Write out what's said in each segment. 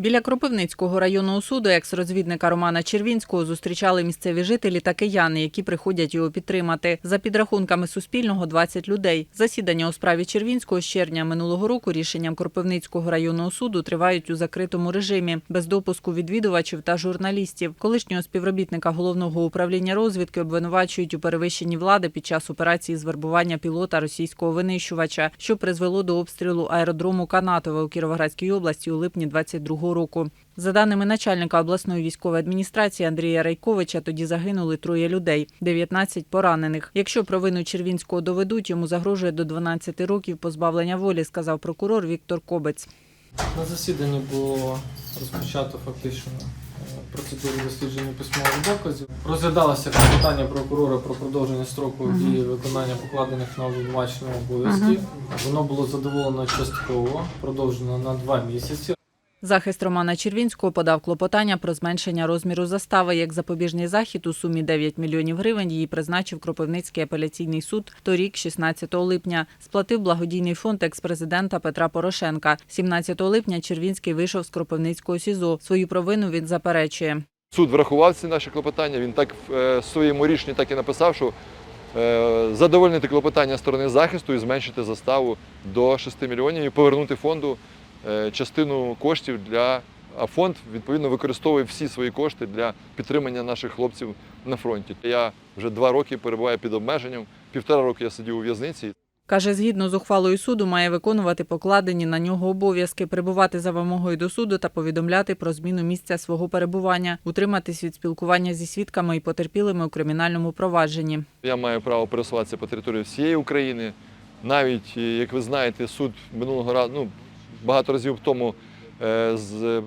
Біля Кропивницького районного суду екс-розвідника Романа Червінського зустрічали місцеві жителі та кияни, які приходять його підтримати. За підрахунками Суспільного 20 людей. Засідання у справі Червінського з червня минулого року рішенням Кропивницького районного суду тривають у закритому режимі, без допуску відвідувачів та журналістів. Колишнього співробітника головного управління розвідки обвинувачують у перевищенні влади під час операції з вербування пілота російського винищувача, що призвело до обстрілу аеродрому Канатове у Кіровоградській області у липні 22 року. За даними начальника обласної військової адміністрації Андрія Райковича, тоді загинули троє людей, 19 поранених. Якщо провину Червінського доведуть, йому загрожує до 12 років позбавлення волі, сказав прокурор Віктор Кобець. На засіданні було розпочато фактично е, процедуру дослідження письмових доказів. Розглядалося питання прокурора про продовження строку Мгм. дії виконання покладених на обвинувачення обов'язків. Воно було задоволено частково, продовжено на два місяці. Захист Романа Червінського подав клопотання про зменшення розміру застави як запобіжний захід у сумі 9 мільйонів гривень. Її призначив Кропивницький апеляційний суд торік, 16 липня. Сплатив благодійний фонд екс-президента Петра Порошенка. 17 липня Червінський вийшов з Кропивницького СІЗО. Свою провину він заперечує. Суд врахував ці наші клопотання. Він так е, в своєму рішенні так і написав, що е, задовольнити клопотання сторони захисту і зменшити заставу до 6 мільйонів і повернути фонду частину коштів для. А фонд відповідно використовує всі свої кошти для підтримання наших хлопців на фронті. Я вже два роки перебуваю під обмеженням. Півтора року я сидів у в'язниці. Каже, згідно з ухвалою суду, має виконувати покладені на нього обов'язки, прибувати за вимогою до суду та повідомляти про зміну місця свого перебування, утриматись від спілкування зі свідками і потерпілими у кримінальному провадженні. Я маю право пересуватися по території всієї України. Навіть, е, як ви знаєте, суд минулого разу, ну, багато разів тому е,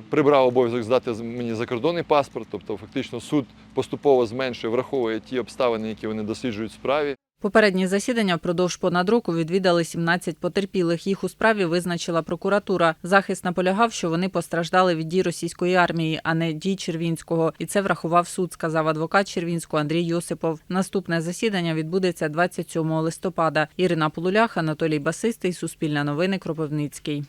прибрав обов'язок здати мені закордонний паспорт. Тобто, фактично, суд поступово зменшує, враховує ті обставини, які вони досліджують в справі. Попередні засідання впродовж понад року відвідали 17 потерпілих. Їх у справі визначила прокуратура. Захист наполягав, що вони постраждали від дій російської армії, а не дій Червінського. І це врахував суд, сказав адвокат Червінського Андрій Йосипов. Наступне засідання відбудеться 27 листопада. Ірина Полулях, Анатолій Басистий, Суспільне новини, Кропивницький.